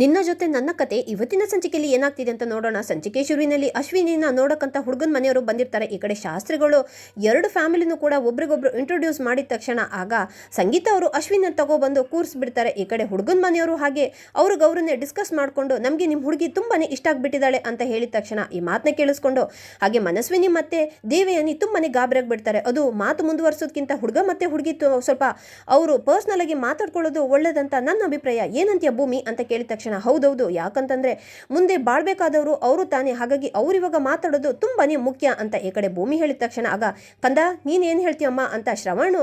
ನಿನ್ನ ಜೊತೆ ನನ್ನ ಕತೆ ಇವತ್ತಿನ ಸಂಚಿಕೆಯಲ್ಲಿ ಏನಾಗ್ತಿದೆ ಅಂತ ನೋಡೋಣ. ಸಂಚಿಕೆ ಶುರುವಿನಲ್ಲಿ ಅಶ್ವಿನಿನ ನೋಡಕ್ಕಂತ ಹುಡುಗನ ಮನೆಯವರು ಬಂದಿರ್ತಾರೆ. ಈ ಕಡೆ ಶಾಸ್ತ್ರಿಗಳು ಎರಡು ಫ್ಯಾಮಿಲಿನೂ ಕೂಡ ಒಬ್ರಿಗೊಬ್ರು ಇಂಟ್ರೊಡ್ಯೂಸ್ ಮಾಡಿದ ತಕ್ಷಣ ಆಗ ಸಂಗೀತ ಅವರು ಅಶ್ವಿನ ತಗೊಬಂದು ಕೂರಿಸ್ಬಿಡ್ತಾರೆ ಈ ಕಡೆ ಹುಡುಗನ ಮನೆಯವರು ಹಾಗೆ ಅವ್ರಿಗೆ ಅವ್ರನ್ನೇ ಡಿಸ್ಕಸ್ ಮಾಡಿಕೊಂಡು ನಮಗೆ ನಿಮ್ಮ ಹುಡುಗಿ ತುಂಬಾನೇ ಇಷ್ಟ ಆಗಿಬಿಟ್ಟಿದ್ದಾಳೆ ಅಂತ ಹೇಳಿದ ತಕ್ಷಣ ಈ ಮಾತನ್ನ ಕೇಳಿಸ್ಕೊಂಡು ಹಾಗೆ ಮನಸ್ವಿನಿ ಮತ್ತೆ ದೇವಯಾನಿ ತುಂಬಾನೇ ಗಾಬರಿಯಾಗಿ ಬಿಡ್ತಾರೆ ಅದು ಮಾತು ಮುಂದುವರಿಸೋದಕ್ಕಿಂತ ಹುಡುಗ ಮತ್ತೆ ಹುಡುಗಿ ಸ್ವಲ್ಪ ಅವರು ಪರ್ಸ್ನಲ್ ಆಗಿ ಮಾತಾಡ್ಕೊಳ್ಳೋದು ಒಳ್ಳೇದಂತ ನನ್ನ ಅಭಿಪ್ರಾಯ. ಏನಂತೀಯ ಭೂಮಿ? ಅಂತ ಕೇಳಿದ ತಕ್ಷಣ ಹೌದೌದು. ಯಾಕಂತಂದ್ರೆ ಮುಂದೆ ಬಾಳ್ಬೇಕಾದವರು ಅವರು ತಾನೇ. ಹಾಗಾಗಿ ಅವ್ರು ಇವಾಗ ಮಾತಾಡೋದು ತುಂಬಾನೇ ಮುಖ್ಯ ಅಂತ ಈ ಕಡೆ ಭೂಮಿ ಹೇಳಿದ ತಕ್ಷಣ. ಆಗ, ಕಂದ ನೀನೇನು ಹೇಳ್ತೀಯಮ್ಮ? ಅಂತ ಶ್ರವಣು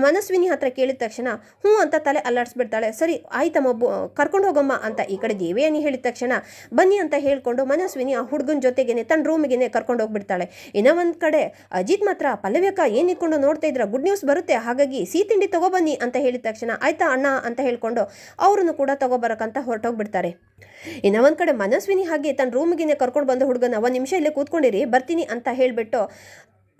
ಮನಸ್ವಿನಿ ಹತ್ರ ಕೇಳಿದ ತಕ್ಷಣ, ಹ್ಞೂ ಅಂತ ತಲೆ ಅಲ್ಲಾಡಿಸ್ಬಿಡ್ತಾಳೆ. ಸರಿ, ಆಯ್ತಮ್ಮ ಕರ್ಕೊಂಡು ಹೋಗಮ್ಮ ಅಂತ ಈ ಕಡೆ ದೇವಯಾನಿ ಹೇಳಿದ ತಕ್ಷಣ, ಬನ್ನಿ ಅಂತ ಹೇಳ್ಕೊಂಡು ಮನಸ್ವಿನಿ ಆ ಹುಡುಗನ ಜೊತೆಗೇನೆ, ತನ್ನ ರೂಮಿಗೆನೆ ಕರ್ಕೊಂಡು ಹೋಗ್ಬಿಡ್ತಾಳೆ. ಇನ್ನೂ ಒಂದ್ ಕಡೆ, ಅಜಿತ್ ಮಾತ್ರ ಪಲ್ಲವ್ಯಕ್ಕ ಏನ್ ಇಟ್ಕೊಂಡು ನೋಡ್ತಾ ಇದ್ರ ಗುಡ್ ನ್ಯೂಸ್ ಬರುತ್ತೆ. ಹಾಗಾಗಿ ಸಿಹಿ ತಿಂಡಿ ತಗೊಬನ್ನಿ ಅಂತ ಹೇಳಿದ ತಕ್ಷಣ, ಆಯ್ತಾ ಅಣ್ಣ? ಅಂತ ಹೇಳ್ಕೊಂಡು, ಅವ್ರನ್ನು ಕೂಡ ತಗೊಬರಕಂತ ಹೊರಟೋಗ್ಬಿಡ್ತಾರೆ ಇನ್ನು ಒಂದು ಕಡೆ ಮನಸ್ವಿನಿ ಹಾಗೆ ತನ್ನ ರೂಮಿಗೆ ಕರ್ಕೊಂಡು ಬಂದ ಹುಡುಗನ ಒಂದು ನಿಮಿಷ ಇಲ್ಲೇ ಕೂತ್ಕೊಂಡಿರಿ, ಬರ್ತೀನಿ ಅಂತ ಹೇಳಿಬಿಟ್ಟು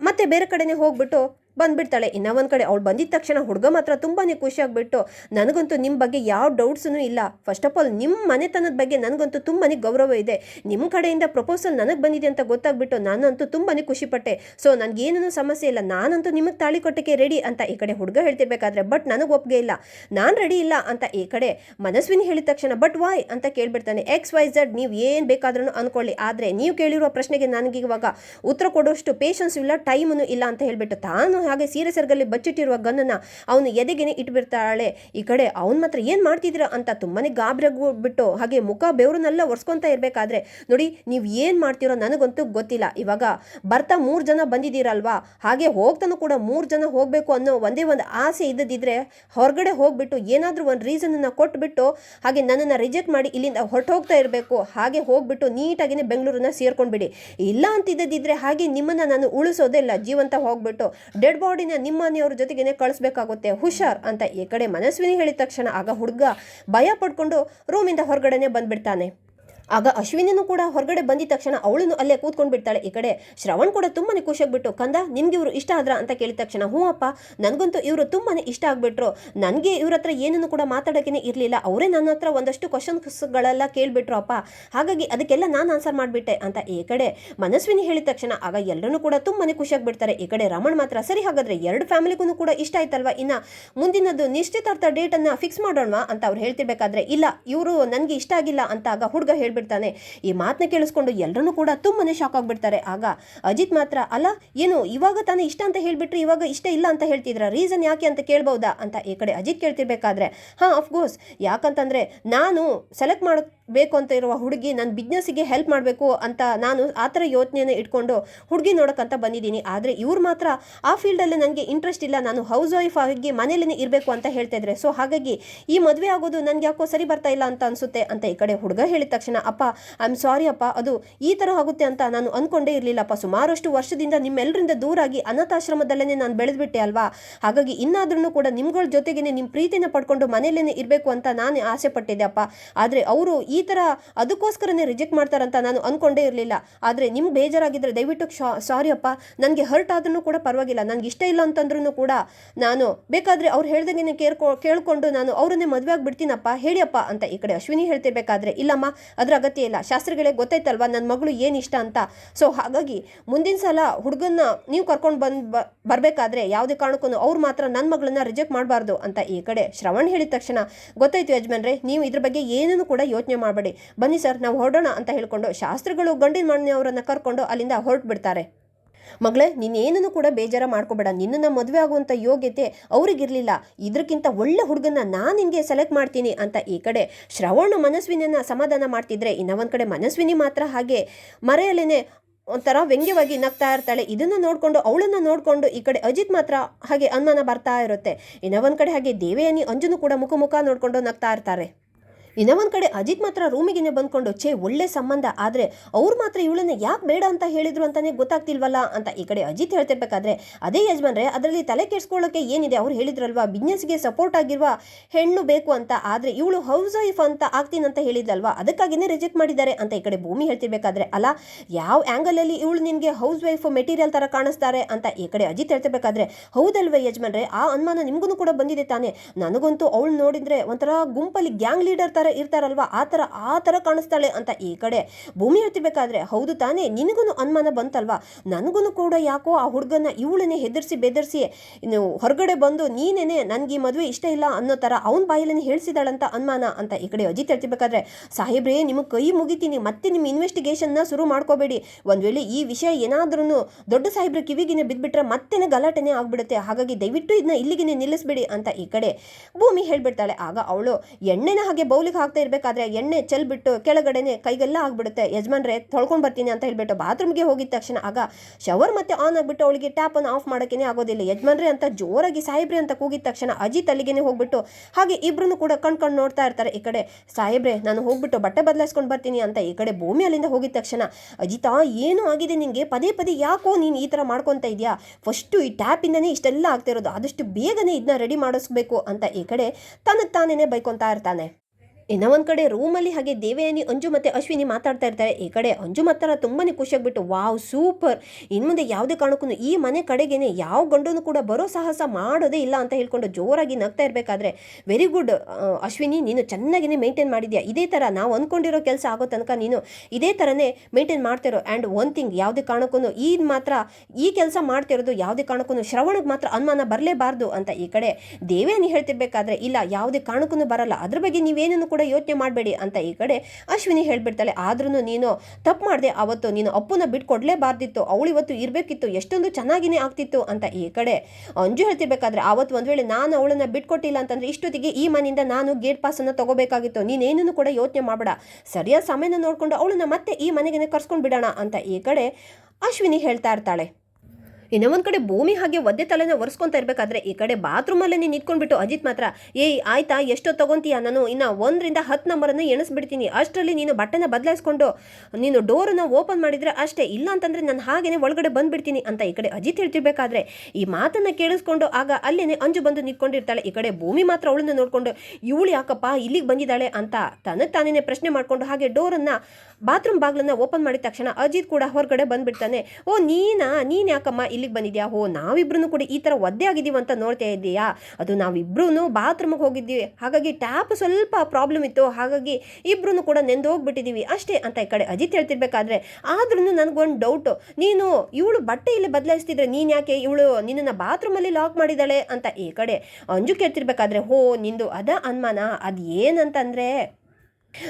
ಮತ್ತೆ ಬೇರೆ ಕಡೆನೇ ಹೋಗ್ಬಿಟ್ಟು ಬಂದ್ಬಿಡ್ತಾಳೆ. ಇನ್ನ ಒಂದ್ ಕಡೆ ಅವಳು ಬಂದಿದ ತಕ್ಷಣ ಹುಡುಗ ಮಾತ್ರ ತುಂಬಾನೇ ಖುಷಿಯಾಗ್ಬಿಟ್ಟು, ನನಗಂತೂ ನಿಮ್ಮ ಬಗ್ಗೆ ಯಾವ ಡೌಟ್ಸೂ ಇಲ್ಲ. ಫಸ್ಟ್ ಆಫ್ ಆಲ್ ನಿಮ್ಮ ಮನೆತನದ ಬಗ್ಗೆ ನನಗಂತೂ ತುಂಬಾನೇ ಗೌರವ ಇದೆ. ನಿಮ್ಮ ಕಡೆಯಿಂದ ಪ್ರಪೋಸಲ್ ನನಗೆ ಬಂದಿದೆ ಅಂತ ಗೊತ್ತಾಗ್ಬಿಟ್ಟು ನಾನಂತೂ ತುಂಬಾನೇ ಖುಷಿಪಟ್ಟೆ. ಸೊ ನನಗೇನೂ ಸಮಸ್ಯೆ ಇಲ್ಲ. ನಾನಂತೂ ನಿಮಗೆ ತಾಳಿ ಕೊಟ್ಟಕ್ಕೆ ರೆಡಿ ಅಂತ ಈ ಕಡೆ ಹುಡುಗ ಹೇಳ್ತಿರ್ಬೇಕಾದ್ರೆ ಬಟ್ ನನಗೆ ಒಪ್ಪಿಗೆ ಇಲ್ಲ. ನಾನು ರೆಡಿ ಇಲ್ಲ ಅಂತ ಈ ಕಡೆ ಮನಸ್ವಿನಿ ಹೇಳಿದ ತಕ್ಷಣ ಬಟ್ ವಾಯ್ ಅಂತ ಕೇಳ್ಬಿಡ್ತಾನೆ. ಎಕ್ಸ್ ವೈ ಝಡ್ ನೀವು ಏನು ಬೇಕಾದ್ರೂ ಅನ್ಕೊಳ್ಳಿ. ಆದರೆ ನೀವು ಕೇಳಿರೋ ಪ್ರಶ್ನೆಗೆ ನನಗೆ ಇವಾಗ ಉತ್ತರ ಕೊಡೋಷ್ಟು ಪೇಷನ್ಸ್ ಇಲ್ಲ ಟೈಮ್ ಇಲ್ಲ ಅಂತ ಹೇಳಿಬಿಟ್ಟು ತಾನು ಹಾಗೆ ಸೀರೆ ಸರ್ಗಲ್ಲಿ ಬಚ್ಚಿಟ್ಟಿರುವ ಗನ್ನನ್ನ ಅವನು ಎದೆಗೆನೆ ಇಟ್ಬಿಡ್ತಾಳೆ. ಈ ಕಡೆ ಅವ್ನು ಮಾತ್ರ ಏನು ಮಾಡ್ತಿದ್ದೀರಾ ಅಂತ ತುಂಬಾನೇ ಗಾಬರಿಯಾಗ್ಬಿಟ್ಟು ಹಾಗೆ ಮುಖ ಬೆವರನ್ನೆಲ್ಲ ಒರ್ಸ್ಕೊಂತ ಇರಬೇಕಾದ್ರೆ ನೋಡಿ ನೀವು ಏನು ಮಾಡ್ತೀರೋ ನನಗಂತೂ ಗೊತ್ತಿಲ್ಲ. ಇವಾಗ ಬರ್ತಾ ಮೂರು ಜನ ಬಂದಿದ್ದೀರಲ್ವಾ? ಹಾಗೆ ಹೋಗ್ತಾನೂ ಕೂಡ ಮೂರು ಜನ ಹೋಗಬೇಕು ಅನ್ನೋ ಒಂದೇ ಒಂದು ಆಸೆ ಇದ್ದಿದ್ರೆ ಹೊರಗಡೆ ಹೋಗ್ಬಿಟ್ಟು ಏನಾದರೂ ಒಂದು ರೀಸನನ್ನು ಕೊಟ್ಬಿಟ್ಟು ಹಾಗೆ ನನ್ನನ್ನು ರಿಜೆಕ್ಟ್ ಮಾಡಿ ಇಲ್ಲಿಂದ ಹೊರಟೋಗ್ತಾ ಇರಬೇಕು. ಹಾಗೆ ಹೋಗ್ಬಿಟ್ಟು ನೀಟಾಗಿನೇ ಬೆಂಗಳೂರನ್ನ ಸೇರ್ಕೊಂಡ್ಬಿಡಿ. ಇಲ್ಲ ಅಂತಿದ್ದದಿದ್ರೆ ಹಾಗೆ ನಿಮ್ಮನ್ನು ನಾನು ಉಳಿಸೋದೇ ಇಲ್ಲ. ಜೀವಂತ ಹೋಗ್ಬಿಟ್ಟು. ಡೆಡ್ ಬಾಡಿನ ನಿಮ್ಮ ಮನೆಯವ್ರ ಜೊತೆಗೇನೆ ಕಳಿಸ್ಬೇಕಾಗುತ್ತೆ. ಹುಷಾರ್ ಅಂತ ಈ ಕಡೆ ಮನಸ್ವಿನಿ ಹೇಳಿದ ತಕ್ಷಣ ಆಗ ಹುಡುಗ ಭಯ ಪಡ್ಕೊಂಡು ರೂಮಿಂದ ಹೊರಗಡೆನೆ ಬಂದ್ಬಿಡ್ತಾನೆ. ಆಗ ಅಶ್ವಿನಿನೂ ಕೂಡ ಹೊರಗಡೆ ಬಂದಿದ ತಕ್ಷಣ ಅವಳನ್ನು ಅಲ್ಲೇ ಕೂತ್ಕೊಂಡು ಬಿಡ್ತಾಳೆ ಈ ಕಡೆ ಶ್ರವಣ್ ಕೂಡ ತುಂಬಾನೇ ಖುಷಿಯಾಗ್ಬಿಟ್ಟು, ಕಂದ ನಿಮ್ಗೆ ಇವರು ಇಷ್ಟ ಆದ್ರ? ಅಂತ ಕೇಳಿದ ತಕ್ಷಣ, ಹ್ಞೂ ಅಪ್ಪ, ನನಗಂತೂ ಇವರು ತುಂಬಾನೇ ಇಷ್ಟ ಆಗ್ಬಿಟ್ರು. ನನಗೆ ಇವ್ರ ಹತ್ರ ಏನನ್ನು ಕೂಡ ಮಾತಾಡೋಕೆ ಇರಲಿಲ್ಲ. ಅವರೇ ನನ್ನ ಹತ್ರ ಒಂದಷ್ಟು ಕ್ವಶನ್ಸ್ಗಳೆಲ್ಲ ಕೇಳಿಬಿಟ್ರು ಅಪ್ಪ. ಹಾಗಾಗಿ ಅದಕ್ಕೆಲ್ಲ ನಾನು ಆನ್ಸರ್ ಮಾಡಿಬಿಟ್ಟೆ, ಅಂತ ಈ ಕಡೆ ಮನಸ್ವಿನಿ ಹೇಳಿದ ತಕ್ಷಣ, ಆಗ ಎಲ್ಲರೂ ಕೂಡ ತುಂಬಾನೇ ಖುಷಿಯಾಗ್ಬಿಡ್ತಾರೆ. ಈ ಕಡೆ ರಮಣ್ ಮಾತ್ರ, ಸರಿ ಹಾಗಾದ್ರೆ ಎರಡು ಫ್ಯಾಮಿಲಿಗೂ ಕೂಡ ಇಷ್ಟ ಆಯ್ತಲ್ವಾ? ಇನ್ನ ಮುಂದಿನದು ನಿಶ್ಚಿತಾರ್ಥ ಡೇಟನ್ನು ಫಿಕ್ಸ್ ಮಾಡೋಣ ಅಂತ ಅವ್ರು ಹೇಳ್ತಿರ್ಬೇಕಾದ್ರೆ, ಇಲ್ಲ, ಇವರು ನನಗೆ ಇಷ್ಟ ಆಗಿಲ್ಲ ಅಂತ ಆಗ ಹುಡುಗ ಹೇಳ್ಬಿಡ್ತಾನೆ. ಈ ಮಾತನ್ನ ಕೇಳಿಸ್ಕೊಂಡು ಎಲ್ಲರೂ ಕೂಡ ತುಂಬನೇ ಶಾಕ್ ಆಗಿಬಿಡ್ತಾರೆ. ಆಗ ಅಜಿತ್ ಮಾತ್ರ, ಅಲ್ಲ, ಏನು, ಇವಾಗ ತಾನೇ ಇಷ್ಟ ಅಂತ ಹೇಳ್ಬಿಟ್ರೆ ಇವಾಗ ಇಷ್ಟ ಇಲ್ಲ ಅಂತ ಹೇಳ್ತಿದ್ರ? ರೀಸನ್ ಯಾಕೆ ಅಂತ ಕೇಳ್ಬೋದಾ? ಅಂತ ಈ ಕಡೆ ಅಜಿತ್ ಕೇಳ್ತಿರ್ಬೇಕಾದ್ರೆ, ಹಾ ಅಫ್ಕೋರ್ಸ್ ಯಾಕಂತಂದರೆ ನಾನು ಸೆಲೆಕ್ಟ್ ಮಾಡಬೇಕು ಅಂತ ಇರುವ ಹುಡುಗಿ ನನ್ನ ಬಿಸ್ನೆಸ್ಸಿಗೆ ಹೆಲ್ಪ್ ಮಾಡಬೇಕು ಅಂತ ನಾನು ಆ ಥರ ಯೋಚನೆಯನ್ನು ಇಟ್ಕೊಂಡು ಹುಡುಗಿ ನೋಡೋಕ್ಕಂತ ಬಂದಿದ್ದೀನಿ. ಆದರೆ ಇವ್ರು ಮಾತ್ರ ಆ ಫೀಲ್ಡಲ್ಲಿ ನನಗೆ ಇಂಟ್ರೆಸ್ಟ್ ಇಲ್ಲ. ನಾನು ಹೌಸ್ ವೈಫ್ ಆಗಿ ಮನೇಲೇ ಇರಬೇಕು ಅಂತ ಹೇಳ್ತಾ ಇದ್ರೆ. ಸೊ ಹಾಗಾಗಿ ಈ ಮದುವೆ ಆಗೋದು ನನಗೆ ಯಾಕೋ ಸರಿ ಬರ್ತಾ ಇಲ್ಲ ಅಂತ ಅನ್ಸುತ್ತೆ ಅಂತ ಈ ಕಡೆ ಹುಡುಗ ಹೇಳಿದ ತಕ್ಷಣ ಅಪ್ಪ ಐ ಆಮ್ ಸಾರಿ ಅಪ್ಪ, ಅದು ಈ ಥರ ಆಗುತ್ತೆ ಅಂತ ನಾನು ಅಂದ್ಕೊಂಡೇ ಇರಲಿಲ್ಲಪ್ಪ. ಸುಮಾರಷ್ಟು ವರ್ಷದಿಂದ ನಿಮ್ಮೆಲ್ಲರಿಂದ ದೂರಾಗಿ ಅನಾಥಾಶ್ರಮದಲ್ಲೇ ನಾನು ಬೆಳೆದ್ಬಿಟ್ಟೆ ಅಲ್ವಾ? ಹಾಗಾಗಿ ಇನ್ನಾದ್ರೂ ಕೂಡ ನಿಮ್ಗಳ ಜೊತೆಗೇನೆ ನಿಮ್ಮ ಪ್ರೀತಿನ ಪಡ್ಕೊಂಡು ಮನೆಯಲ್ಲೇ ಇರಬೇಕು ಅಂತ ನಾನು ಆಸೆ ಪಟ್ಟಿದ್ದೆ ಅಪ್ಪ. ಆದರೆ ಅವರು ಈ ಥರ ಅದಕ್ಕೋಸ್ಕರನೇ ರಿಜೆಕ್ಟ್ ಮಾಡ್ತಾರಂತ ನಾನು ಅಂದ್ಕೊಂಡೇ ಇರಲಿಲ್ಲ. ಆದರೆ ನಿಮ್ಗೆ ಬೇಜಾರಾಗಿದ್ದರೆ ದಯವಿಟ್ಟು ಸಾರಿ ಅಪ್ಪ, ನನಗೆ ಹರ್ಟ್ ಆದ್ರೂ ಕೂಡ ಪರವಾಗಿಲ್ಲ. ನನಗೆ ಇಷ್ಟ ಇಲ್ಲ ಅಂತಂದ್ರೂ ಕೂಡ ನಾನು ಬೇಕಾದರೆ ಅವ್ರು ಹೇಳ್ದಂಗೆ ಕೇಳ್ಕೊ ಕೇಳ್ಕೊಂಡು ನಾನು ಅವರನ್ನೇ ಮದುವೆ ಆಗಿಬಿಡ್ತೀನಪ್ಪ ಹೇಳಿಯಪ್ಪ ಅಂತ ಈ ಕಡೆ ಅಶ್ವಿನಿ ಹೇಳ್ತಿರ್ಬೇಕಾದ್ರೆ, ಇಲ್ಲಮ್ಮ ಅದ್ರ ಅಗತ್ಯ ಇಲ್ಲ. ಶಾಸ್ತ್ರಿಗಳಿಗೆ ಗೊತ್ತಾಯ್ತಲ್ವಾ ನನ್ನ ಮಗಳು ಏನು ಇಷ್ಟ ಅಂತ. ಸೊ ಹಾಗಾಗಿ ಮುಂದಿನ ಸಲ ಹುಡುಗನ್ನ ನೀವು ಕರ್ಕೊಂಡು ಬಂದು ಬರಬೇಕಾದ್ರೆ ಯಾವುದೇ ಕಾರಣಕ್ಕೂ ಅವ್ರು ಮಾತ್ರ ನನ್ನ ಮಗಳನ್ನ ರಿಜೆಕ್ಟ್ ಮಾಡಬಾರ್ದು ಅಂತ ಈ ಕಡೆ ಶ್ರವಣ್ ಹೇಳಿದ ತಕ್ಷಣ. ಗೊತ್ತಾಯ್ತು ಯಜಮಾನ್ರೆ, ನೀವು ಇದ್ರ ಬಗ್ಗೆ ಏನನ್ನು ಕೂಡ ಯೋಚನೆ ಮಾಡಬೇಡಿ. ಬನ್ನಿ ಸರ್, ನಾವು ಹೊರಡೋಣ ಅಂತ ಹೇಳ್ಕೊಂಡು ಶಾಸ್ತ್ರಿಗಳು ಗಂಡಿನ ಮನೆಯವರನ್ನ ಕರ್ಕೊಂಡು ಅಲ್ಲಿಂದ ಹೊರಟು ಬಿಡ್ತಾರೆ. ಮಗಳೇ, ನೀನೇನನ್ನು ಕೂಡ ಬೇಜಾರ ಮಾಡ್ಕೋಬೇಡ. ನಿನ್ನನ್ನು ಮದುವೆ ಆಗುವಂಥ ಯೋಗ್ಯತೆ ಅವ್ರಿಗಿರಲಿಲ್ಲ. ಇದಕ್ಕಿಂತ ಒಳ್ಳೆ ಹುಡುಗನ ನಾನು ನಿನಗೆ ಸೆಲೆಕ್ಟ್ ಮಾಡ್ತೀನಿ ಅಂತ ಈ ಕಡೆ ಶ್ರವಣ ಮನಸ್ವಿನಿಯನ್ನು ಸಮಾಧಾನ ಮಾಡ್ತಿದ್ರೆ ಇನ್ನ ಒಂದು ಕಡೆ ಮನಸ್ವಿನಿ ಮಾತ್ರ ಹಾಗೆ ಮರೆಯಲೇನೆ ಒಂಥರ ವ್ಯಂಗ್ಯವಾಗಿ ನಗ್ತಾ ಇರ್ತಾಳೆ. ಇದನ್ನು ನೋಡಿಕೊಂಡು, ಅವಳನ್ನು ನೋಡಿಕೊಂಡು ಈ ಕಡೆ ಅಜಿತ್ ಮಾತ್ರ ಹಾಗೆ ಅನುಮಾನ ಬರ್ತಾ ಇರುತ್ತೆ. ಇನ್ನ ಒಂದ್ ಕಡೆ ಹಾಗೆ ದೇವಯಾನಿ ಅಂಜನು ಕೂಡ ಮುಖ ಮುಖ ನೋಡಿಕೊಂಡು ನಗ್ತಾ ಇರ್ತಾರೆ. ಇನ್ನ ಒಂದು ಕಡೆ ಅಜಿತ್ ಮಾತ್ರ ರೂಮಿಗೆ ಬಂದ್ಕೊಂಡು, ಛೇ, ಒಳ್ಳೆ ಸಂಬಂಧ, ಆದರೆ ಅವ್ರು ಮಾತ್ರ ಇವಳನ್ನ ಯಾಕೆ ಬೇಡ ಅಂತ ಹೇಳಿದ್ರು ಅಂತಾನೆ ಗೊತ್ತಾಗ್ತಿಲ್ವಲ್ಲ ಅಂತ ಈ ಕಡೆ ಅಜಿತ್ ಹೇಳ್ತಿರ್ಬೇಕಾದ್ರೆ, ಅದೇ ಯಜಮಾನ್ರೆ, ಅದರಲ್ಲಿ ತಲೆ ಕೆಡ್ಸ್ಕೊಳ್ಳೋಕೆ ಏನಿದೆ ಅವ್ರು ಹೇಳಿದ್ರಲ್ವಾ? ಬಿಸ್ನೆಸ್ಗೆ ಸಪೋರ್ಟ್ ಆಗಿರುವ ಹೆಣ್ಣು ಬೇಕು ಅಂತ, ಆದರೆ ಇವಳು ಹೌಸ್ ವೈಫ್ ಅಂತ ಆಗ್ತೀನಿ ಅಂತ ಹೇಳಿದ್ರಲ್ವಾ ಅದಕ್ಕಾಗಿನೇ ರಿಜೆಕ್ಟ್ ಮಾಡಿದ್ದಾರೆ ಅಂತ ಈ ಕಡೆ ಭೂಮಿ ಹೇಳ್ತಿರ್ಬೇಕಾದ್ರೆ, ಅಲ್ಲ, ಯಾವ ಆ್ಯಂಗಲಲ್ಲಿ ಇವಳು ನಿನಗೆ ಹೌಸ್ ವೈಫ್ ಮೆಟೀರಿಯಲ್ ಥರ ಕಾಣಿಸ್ತಾರೆ ಅಂತ ಈ ಕಡೆ ಅಜಿತ್ ಹೇಳ್ತಿರ್ಬೇಕಾದ್ರೆ, ಹೌದಲ್ವ ಯಜಮಾನ್ರೆ, ಆ ಅನುಮಾನ ನಿಮಗೂ ಕೂಡ ಬಂದಿದೆ ತಾನೆ? ನನಗಂತೂ ಅವಳು ನೋಡಿದ್ರೆ ಒಂಥರ ಗುಂಪಲ್ಲಿ ಗ್ಯಾಂಗ್ ಲೀಡರ್ ಥರ ಥರ ಇರ್ತಾರಲ್ವ? ಆ ಥರ ಆ ಥರ ಕಾಣಿಸ್ತಾಳೆ ಅಂತ ಈ ಕಡೆ. ಭೂಮಿ ಹೇಳ್ತಿರ್ಬೇಕಾದ್ರೆ ಹೌದು ತಾನೇ ನಿನಗೂ ಅನುಮಾನ ಬಂತಲ್ವಾ? ನನಗೂ ಕೂಡ ಯಾಕೋ ಆ ಹುಡುಗನ ಇವಳನ್ನೇ ಹೆದರ್ಸಿ ಬೆದರಿಸಿ ಹೊರಗಡೆ ಬಂದು ನೀನೇನೆ ನನಗೆ ಈ ಮದುವೆ ಇಷ್ಟ ಇಲ್ಲ ಅನ್ನೋ ಥರ ಅವನ ಬಾಯಲನ್ನು ಹೇಳ್ಸಿದಾಳಂತ ಅನುಮಾನ ಅಂತ ಈ ಕಡೆ ಅಜಿತ್ ಹೇಳ್ತಿರ್ಬೇಕಾದ್ರೆ, ಸಾಹೇಬ್ರೇ, ನಿಮಗೆ ಕೈ ಮುಗಿತೀನಿ, ಮತ್ತೆ ನಿಮ್ಮ ಇನ್ವೆಸ್ಟಿಗೇಷನ್ನ ಶುರು ಮಾಡ್ಕೋಬೇಡಿ. ಒಂದು ವೇಳೆ ಈ ವಿಷಯ ಏನಾದ್ರೂ ದೊಡ್ಡ ಸಾಹೇಬ್ರ ಕಿವಿಗಿನೇ ಬಿದ್ದುಬಿಟ್ರೆ ಮತ್ತೆನೇ ಗಲಾಟೆನೇ ಆಗ್ಬಿಡುತ್ತೆ. ಹಾಗಾಗಿ ದಯವಿಟ್ಟು ಇದನ್ನ ಇಲ್ಲಿಗೆ ನಿಲ್ಲಿಸ್ಬೇಡಿ ಅಂತ ಈ ಕಡೆ ಭೂಮಿ ಹೇಳ್ಬಿಡ್ತಾಳೆ. ಆಗ ಅವಳು, ಎಣ್ಣೆನ ಹಾಗೆ ಬೌಲಿಗೆ ಹಾಕ್ತಾ ಇರಬೇಕಾದ್ರೆ ಎಣ್ಣೆ ಚೆಲ್ಬಿಟ್ಟು ಕೆಳಗಡೆನೆ ಕೈಗೆಲ್ಲ ಆಗ್ಬಿಡುತ್ತೆ. ಯಜಮಾನ್ರೆ, ತೊಳ್ಕೊಂಡು ಬರ್ತೀನಿ ಅಂತ ಹೇಳ್ಬಿಟ್ಟು ಬಾತ್ರೂಮ್ಗೆ ಹೋಗಿದ ತಕ್ಷಣ ಆಗ ಶವರ್ ಮತ್ತೆ ಆನ್ ಆಗಿಬಿಟ್ಟು ಅವಳಿಗೆ ಟ್ಯಾಪನ್ನು ಆಫ್ ಮಾಡೋಕ್ಕೇ ಆಗೋದಿಲ್ಲ. ಯಜಮಾನ್ರೆ ಅಂತ ಜೋರಾಗಿ ಸಾಹೇಬ್ರೆ ಅಂತ ಕೂಗಿದ ತಕ್ಷಣ ಅಜಿತ್ ಅಲ್ಲಿಗೆ ಹೋಗ್ಬಿಟ್ಟು ಹಾಗೆ ಇಬ್ರು ಕೂಡ ಕಣ್ ಕಣ್ ನೋಡ್ತಾ ಇರ್ತಾರೆ. ಈ ಕಡೆ ಸಾಹೇಬ್ರೆ, ನಾನು ಹೋಗ್ಬಿಟ್ಟು ಬಟ್ಟೆ ಬದಲಾಯಿಸ್ಕೊಂಡು ಬರ್ತೀನಿ ಅಂತ ಈ ಕಡೆ ಭೂಮಿ ಅಲ್ಲಿಂದ ಹೋಗಿದ ತಕ್ಷಣ ಅಜಿತಾ, ಏನು ಆಗಿದೆ ನಿನಗೆ ಪದೇ ಪದೇ ಯಾಕೋ ನೀನು ಈ ಥರ ಮಾಡ್ಕೊತಾ ಇದೆಯಾ? ಫಸ್ಟು ಈ ಟ್ಯಾಪಿಂದನೇ ಇಷ್ಟೆಲ್ಲ ಆಗ್ತಿರೋದು ಆದಷ್ಟು ಬೇಗನೆ ಇದನ್ನ ರೆಡಿ ಮಾಡಿಸ್ಬೇಕು ಅಂತ ಈ ಕಡೆ ತನಗೆ ತಾನೇ ಬೈಕೊತಾ ಇರ್ತಾನೆ. ಇನ್ನ ಒಂದು ಕಡೆ ರೂಮಲ್ಲಿ ಹಾಗೆ ದೇವಯಾನಿ, ಅಂಜು ಮತ್ತು ಅಶ್ವಿನಿ ಮಾತಾಡ್ತಾ ಇರ್ತಾರೆ. ಈ ಕಡೆ ಅಂಜು ಮಾತ್ರ ತುಂಬಾ ಖುಷಿಯಾಗ್ಬಿಟ್ಟು ವಾವ್, ಸೂಪರ್! ಇನ್ನು ಮುಂದೆ ಯಾವುದೇ ಕಾರಣಕ್ಕೂ ಈ ಮನೆ ಕಡೆಗೇನೆ ಯಾವ ಗಂಡನು ಕೂಡ ಬರೋ ಸಾಹಸ ಮಾಡೋದೇ ಇಲ್ಲ ಅಂತ ಹೇಳ್ಕೊಂಡು ಜೋರಾಗಿ ನಗ್ತಾ ಇರಬೇಕಾದ್ರೆ ವೆರಿ ಗುಡ್ ಅಶ್ವಿನಿ, ನೀನು ಚೆನ್ನಾಗಿನೇ ಮೇಂಟೈನ್ ಮಾಡಿದ್ಯಾ? ಇದೇ ಥರ ನಾವು ಅಂದ್ಕೊಂಡಿರೋ ಕೆಲಸ ಆಗೋ ತನಕ ನೀನು ಇದೇ ಥರನೇ ಮೇಂಟೈನ್ ಮಾಡ್ತಿರೋ ಆ್ಯಂಡ್ ಒನ್ ಥಿಂಗ್ ಯಾವುದೇ ಕಾರಣಕ್ಕೂ ಈ ಮಾತ್ರ, ಈ ಕೆಲಸ ಮಾಡ್ತಿರೋದು ಯಾವುದೇ ಕಾರಣಕ್ಕೂ ಶ್ರವಣಕ್ಕೆ ಮಾತ್ರ ಅನುಮಾನ ಬರಲೇಬಾರ್ದು ಅಂತ ಈ ಕಡೆ ದೇವಯಾನಿ ಹೇಳ್ತಿರ್ಬೇಕಾದ್ರೆ, ಇಲ್ಲ, ಯಾವುದೇ ಕಾರಣಕ್ಕೂ ಬರಲ್ಲ. ಅದ್ರ ಬಗ್ಗೆ ನೀವೇನನ್ನು ಕೂಡ ಯೋಚನೆ ಮಾಡಬೇಡಿ ಅಂತ ಈ ಕಡೆ ಅಶ್ವಿನಿ ಹೇಳ್ಬಿಡ್ತಾಳೆ. ಆದ್ರೂ ನೀನು ತಪ್ಪು ಮಾಡಿದೆ, ಅವತ್ತು ನೀನು ಅಪ್ಪನ ಬಿಟ್ಕೊಡ್ಲೇಬಾರ್ದಿತ್ತು, ಅವಳು ಇವತ್ತು ಇರಬೇಕಿತ್ತು, ಎಷ್ಟೊಂದು ಚೆನ್ನಾಗಿನೇ ಆಗ್ತಿತ್ತು ಅಂತ ಈ ಕಡೆ ಅಂಜು ಹೇಳ್ತಿರ್ಬೇಕಾದ್ರೆ ಆವತ್ತು ಒಂದು ವೇಳೆ ನಾನು ಅವಳನ್ನ ಬಿಟ್ಕೊಟ್ಟಿಲ್ಲ ಅಂತಂದ್ರೆ ಇಷ್ಟೊತ್ತಿಗೆ ಈ ಮನೆಯಿಂದ ನಾನು ಗೇಟ್ ಪಾಸನ್ನು ತಗೋಬೇಕಾಗಿತ್ತು. ನೀನೇನೂ ಕೂಡ ಯೋಚನೆ ಮಾಡಬೇಡ. ಸರಿಯಾದ ಸಮಯನ ನೋಡಿಕೊಂಡು ಅವಳನ್ನ ಮತ್ತೆ ಈ ಮನೆಗೆ ಕರ್ಸ್ಕೊಂಡು ಬಿಡೋಣ ಅಂತ ಈ ಕಡೆ ಅಶ್ವಿನಿ ಹೇಳ್ತಾ ಇರ್ತಾಳೆ. ಇನ್ನು ಒಂದು ಕಡೆ ಭೂಮಿ ಹಾಗೆ ಒದ್ದೆ ತಲೆನ ಒರೆಸ್ಕೊಂತ ಇರಬೇಕಾದ್ರೆ ಈ ಕಡೆ ಬಾತ್ರೂಮಲ್ಲೇ ನೀನು ನಿಂತ್ಕೊಂಡ್ಬಿಟ್ಟು ಅಜಿತ್ ಮಾತ್ರ, ಏಯ್, ಆಯ್ತಾ, ಎಷ್ಟೋ ತಗೊಂತೀಯ, ನಾನು ಇನ್ನು ಒಂದರಿಂದ ಹತ್ತು ನಂಬರನ್ನು ಎಣಿಸ್ಬಿಡ್ತೀನಿ, ಅಷ್ಟರಲ್ಲಿ ನೀನು ಬಟ್ಟೆನ ಬದಲಾಯಿಸ್ಕೊಂಡು ನೀನು ಡೋರನ್ನು ಓಪನ್ ಮಾಡಿದರೆ ಅಷ್ಟೇ, ಇಲ್ಲ ಅಂತಂದರೆ ನಾನು ಹಾಗೇನೆ ಒಳಗಡೆ ಬಂದ್ಬಿಡ್ತೀನಿ ಅಂತ ಈ ಕಡೆ ಅಜಿತ್ ಹೇಳ್ತಿರ್ಬೇಕಾದ್ರೆ, ಈ ಮಾತನ್ನು ಕೇಳಿಸ್ಕೊಂಡು ಆಗ ಅಲ್ಲೇನೆ ಅಂಜು ಬಂದು ನಿಂತ್ಕೊಂಡಿರ್ತಾಳೆ, ಈ ಕಡೆ ಭೂಮಿ ಮಾತ್ರ ಅವಳನ್ನ ನೋಡಿಕೊಂಡು, ಇವಳು ಯಾಕಪ್ಪ ಇಲ್ಲಿಗೆ ಬಂದಿದ್ದಾಳೆ? ಅಂತ ತನಗೆ ತಾನೇ ಪ್ರಶ್ನೆ ಮಾಡಿಕೊಂಡು ಹಾಗೆ ಡೋರನ್ನು ಬಾತ್ರೂಮ್ ಬಾಗ್ಲನ್ನ ಓಪನ್ ಮಾಡಿದ ತಕ್ಷಣ ಅಜಿತ್ ಕೂಡ ಹೊರಗಡೆ ಬಂದ್ಬಿಡ್ತಾನೆ, ಓ, ನೀನಾ, ನೀನು ಯಾಕಮ್ಮ ಇಲ್ಲಿಗೆ ಬಂದಿದ್ಯಾ? ಹೋ ನಾವಿಬ್ರು ಕೂಡ ಈ ಥರ ಒದ್ದೆ ಆಗಿದ್ದೀವಿ ಅಂತ ನೋಡ್ತಾ ಇದ್ದೀಯಾ? ಅದು ನಾವಿಬ್ರು ಬಾತ್ರೂಮ್ಗೆ ಹೋಗಿದ್ದೀವಿ. ಹಾಗಾಗಿ ಟ್ಯಾಪ್ ಸ್ವಲ್ಪ ಪ್ರಾಬ್ಲಮ್ ಇತ್ತು. ಹಾಗಾಗಿ ಇಬ್ರು ಕೂಡ ನೆಂದು ಹೋಗ್ಬಿಟ್ಟಿದ್ದೀವಿ ಅಷ್ಟೇ ಅಂತ ಈ ಕಡೆ ಅಜಿತ್ ಹೇಳ್ತಿರ್ಬೇಕಾದ್ರೆ ಆದ್ರೂ ನನಗೊಂದು ಡೌಟು ನೀನು ಇವಳು ಬಟ್ಟೆ ಇಲ್ಲಿ ಬದಲಾಯಿಸ್ತಿದ್ರೆ ನೀನು ಯಾಕೆ ಇವಳು ನಿನ್ನನ್ನು ಬಾತ್ರೂಮಲ್ಲಿ ಲಾಕ್ ಮಾಡಿದ್ದಾಳೆ? ಅಂತ ಈ ಕಡೆ ಅಂಜು ಕೇಳ್ತಿರ್ಬೇಕಾದ್ರೆ, ಹೋ, ನಿಂದು ಅದ ಅನುಮಾನ? ಅದು ಏನಂತಂದರೆ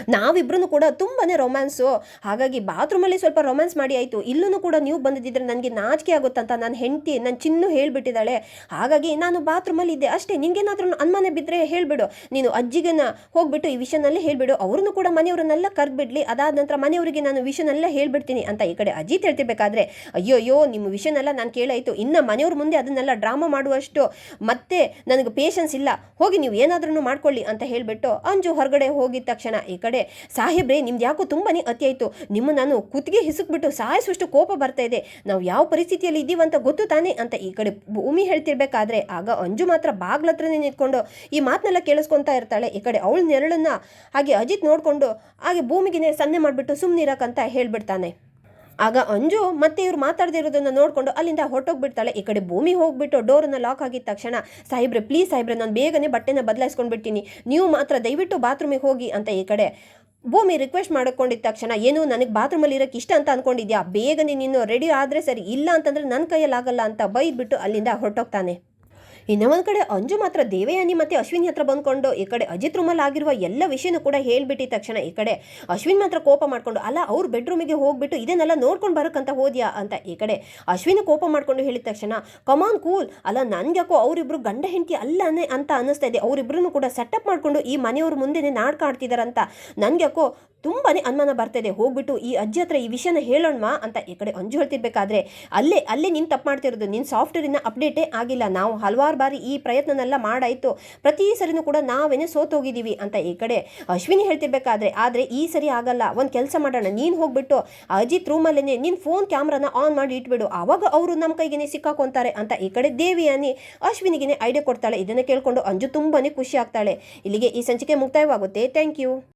ನಾವಿಬ್ರು ಕೂಡ ತುಂಬಾ ರೊಮ್ಯಾನ್ಸು ಹಾಗಾಗಿ ಬಾತ್ರೂಮಲ್ಲಿ ಸ್ವಲ್ಪ ರೊಮ್ಯಾನ್ಸ್ ಮಾಡಿ ಆಯಿತು. ಇಲ್ಲೂ ಕೂಡ ನೀವು ಬಂದಿದ್ದರೆ ನನಗೆ ನಾಚಿಕೆ ಆಗುತ್ತಂತ ನನ್ನ ಹೆಂಡತಿ ನನ್ನ ಚಿನ್ನು ಹೇಳಿಬಿಟ್ಟಿದ್ದಾಳೆ. ಹಾಗಾಗಿ ನಾನು ಬಾತ್ರೂಮಲ್ಲಿ ಇದ್ದೆ. ಅಷ್ಟೇ, ನಿಂಗೇನಾದ್ರೂ ಅನುಮಾನ ಬಿದ್ದರೆ ಹೇಳಿಬಿಡು. ನೀನು ಅಜ್ಜಿಗೆನ ಹೋಗ್ಬಿಟ್ಟು ಈ ವಿಷಯನಲ್ಲೇ ಹೇಳಿಬಿಡು. ಅವ್ರನ್ನು ಕೂಡ ಮನೆಯವರನ್ನೆಲ್ಲ ಕರೆದ್ಬಿಡ್ಲಿ. ಅದಾದ ನಂತರ ಮನೆಯವರಿಗೆ ನಾನು ವಿಷಯನೆಲ್ಲ ಹೇಳಿಬಿಡ್ತೀನಿ ಅಂತ ಈ ಕಡೆ ಅಜ್ಜಿ ತಿಳ್ತಿರ್ಬೇಕಾದ್ರೆ ಅಯ್ಯೋ ಅಯ್ಯೋ ನಿಮ್ಮ ವಿಷಯನೆಲ್ಲ ನಾನು ಕೇಳಾಯಿತು. ಇನ್ನು ಮನೆಯವ್ರ ಮುಂದೆ ಅದನ್ನೆಲ್ಲ ಡ್ರಾಮಾ ಮಾಡುವಷ್ಟು ಮತ್ತೆ ನನಗೆ ಪೇಷನ್ಸ್ ಇಲ್ಲ. ಹೋಗಿ ನೀವು ಏನಾದ್ರೂ ಮಾಡ್ಕೊಳ್ಳಿ ಅಂತ ಹೇಳಿಬಿಟ್ಟು ಅಂಜು ಹೊರಗಡೆ ಹೋಗಿದ ತಕ್ಷಣ ಈ ಕಡೆ. ಸಾಹೇಬ್ರೆ, ನಿಮ್ದು ಯಾಕೋ ತುಂಬಾನೇ ಅತಿ ಆಯಿತು. ನಿಮ್ಮ ನಾನು ಕುತ್ತಿಗೆ ಹಿಸುಕ್ಬಿಟ್ಟು ಸಾಯಿಸುವಷ್ಟು ಕೋಪ ಬರ್ತಾ ಇದೆ. ನಾವು ಯಾವ ಪರಿಸ್ಥಿತಿಯಲ್ಲಿ ಇದ್ದೀವಿ ಅಂತ ಗೊತ್ತು ತಾನೆ ಅಂತ ಈ ಕಡೆ ಭೂಮಿ ಹೇಳ್ತಿರ್ಬೇಕಾದ್ರೆ ಆಗ ಅಂಜು ಮಾತ್ರ ಬಾಗ್ಲತ್ರನೇ ನಿಂತ್ಕೊಂಡು ಈ ಮಾತನ್ನೆಲ್ಲ ಕೇಳಿಸ್ಕೊತಾ ಇರ್ತಾಳೆ. ಈ ಕಡೆ ಅವಳ ನೆರಳನ್ನ ಹಾಗೆ ಅಜಿತ್ ನೋಡಿಕೊಂಡು ಹಾಗೆ ಭೂಮಿಗೆ ಸನ್ನೆ ಮಾಡಿಬಿಟ್ಟು ಸುಮ್ಮನಿರಕ್ಕಂತ ಹೇಳ್ಬಿಡ್ತಾನೆ. ಆಗ ಅಂಜು ಮತ್ತೆ ಇವ್ರು ಮಾತಾಡ್ದಿರೋದನ್ನ ನೋಡ್ಕೊಂಡು ಅಲ್ಲಿಂದ ಹೊರಟೋಗ್ಬಿಡ್ತಾಳೆ. ಈ ಕಡೆ ಭೂಮಿ ಹೋಗ್ಬಿಟ್ಟು ಡೋರನ್ನ ಲಾಕ್ ಆಗಿದ ತಕ್ಷಣ, ಸಾಹೇಬ್ರೆ ಪ್ಲೀಸ್ ಸಾಹೇಬ್ರೆ, ನಾನು ಬೇಗನೆ ಬಟ್ಟೆನ ಬದಲಾಯಿಸ್ಕೊಂಡ್ಬಿಡ್ತೀನಿ. ನೀವು ಮಾತ್ರ ದಯವಿಟ್ಟು ಬಾತ್ರೂಮಿಗೆ ಹೋಗಿ, ಅಂತ ಈ ಕಡೆ ಭೂಮಿ ರಿಕ್ವೆಸ್ಟ್ ಮಾಡ್ಕೊಂಡಿದ್ದ ತಕ್ಷಣ, ಏನು, ನನಗೆ ಬಾತ್ರೂಮಲ್ಲಿ ಇರೋಕ್ಕೆ ಇಷ್ಟ ಅಂತ ಅಂದ್ಕೊಂಡಿದ್ಯಾ ಬೇಗನೆ ನೀನು ರೆಡಿ ಆದರೆ ಸರಿ, ಇಲ್ಲ ಅಂತಂದರೆ ನನ್ನ ಕೈಯಲ್ಲಿ ಆಗಲ್ಲ ಅಂತ ಬೈದ್ಬಿಟ್ಟು ಅಲ್ಲಿಂದ ಹೊರಟೋಗ್ತಾನೆ. ಇನ್ನು ಒಂದು ಕಡೆ ಅಂಜು ಮಾತ್ರ, ದೇವಯಾನಿ ಮತ್ತೆ ಅಶ್ವಿನಿ ಹತ್ರ ಬಂದ್ಕೊಂಡು, ಈ ಕಡೆ ಅಜಿತ್ ರೂಮಲ್ಲಿ ಆಗಿರುವ ಎಲ್ಲ ವಿಷಯನೂ ಕೂಡ ಹೇಳ್ಬಿಟ್ಟಿದ ತಕ್ಷಣ ಈ ಕಡೆ ಅಶ್ವಿನ್ ಮಾತ್ರ ಕೋಪ ಮಾಡ್ಕೊಂಡು, ಅಲ್ಲ ಅವ್ರ ಬೆಡ್ರೂಮಿಗೆ ಹೋಗ್ಬಿಟ್ಟು ಇದನ್ನೆಲ್ಲ ನೋಡ್ಕೊಂಡು ಬರೋಕ್ಕಂತ ಹೋದ್ಯಾ ಅಂತ ಈ ಕಡೆ ಅಶ್ವಿನಿ ಕೋಪ ಮಾಡ್ಕೊಂಡು ಹೇಳಿದ ತಕ್ಷಣ ಕಮಾನ್ ಕೂಲ್ ಅಲ್ಲ ಯಾಕೋ ಅವರಿಬ್ರು ಗಂಡ ಹೆಂಡತಿ ಅಲ್ಲನೇ ಅಂತ ಅನ್ನಿಸ್ತಾ ಇದೆ. ಅವರಿಬ್ರು ಕೂಡ ಸೆಟಪ್ ಮಾಡ್ಕೊಂಡು ಈ ಮನೆಯವ್ರ ಮುಂದೆನೇ ನಾಟಕ ಆಡ್ತಿದಾರಂತ ತುಂಬಾನೇ ಅನುಮಾನ ಬರ್ತಾಯಿದೆ ಹೋಗ್ಬಿಟ್ಟು ಈ ಅಜ್ಜಿ ಹತ್ರ ಈ ವಿಷಯನ ಹೇಳೋಣವಾ ಅಂತ ಈ ಕಡೆ ಅಂಜು ಹೇಳ್ತಿರ್ಬೇಕಾದ್ರೆ, ಅಲ್ಲೇ ಅಲ್ಲೇ ನೀನು ತಪ್ಪು ಮಾಡ್ತಿರೋದು. ನಿನ್ನ ಸಾಫ್ಟ್ವೇರಿನ ಅಪ್ಡೇಟೇ ಆಗಿಲ್ಲ. ನಾವು ಹಲವಾರು ಬಾರಿ ಈ ಪ್ರಯತ್ನನೆಲ್ಲ ಮಾಡಾಯಿತು. ಪ್ರತಿ ಸರಿನೂ ಕೂಡ ನಾವೇನೇ ಸೋತೋಗಿದ್ದೀವಿ ಅಂತ ಈ ಕಡೆ ಅಶ್ವಿನಿ ಹೇಳ್ತಿರ್ಬೇಕಾದ್ರೆ, ಆದರೆ ಈ ಸರಿ ಆಗಲ್ಲ. ಒಂದು ಕೆಲಸ ಮಾಡೋಣ. ನೀನು ಹೋಗ್ಬಿಟ್ಟು ಅಜಿತ್ ರೂಮಲ್ಲೇ ನಿನ್ನ ಫೋನ್ ಕ್ಯಾಮ್ರಾನ ಆನ್ ಮಾಡಿ ಇಟ್ಬಿಡು. ಆವಾಗ ಅವರು ನಮ್ಮ ಕೈಗೇನೆ ಸಿಕ್ಕಾಕೊಂತಾರೆ ಅಂತ ಈ ಕಡೆ ದೇವಿಯಾನಿ ಅಶ್ವಿನಿಗೇನೆ ಐಡಿಯಾ ಕೊಡ್ತಾಳೆ. ಇದನ್ನು ಕೇಳಿಕೊಂಡು ಅಂಜು ತುಂಬಾ ಖುಷಿ ಆಗ್ತಾಳೆ. ಇಲ್ಲಿಗೆ ಈ ಸಂಚಿಕೆ ಮುಕ್ತಾಯವಾಗುತ್ತೆ. Thank you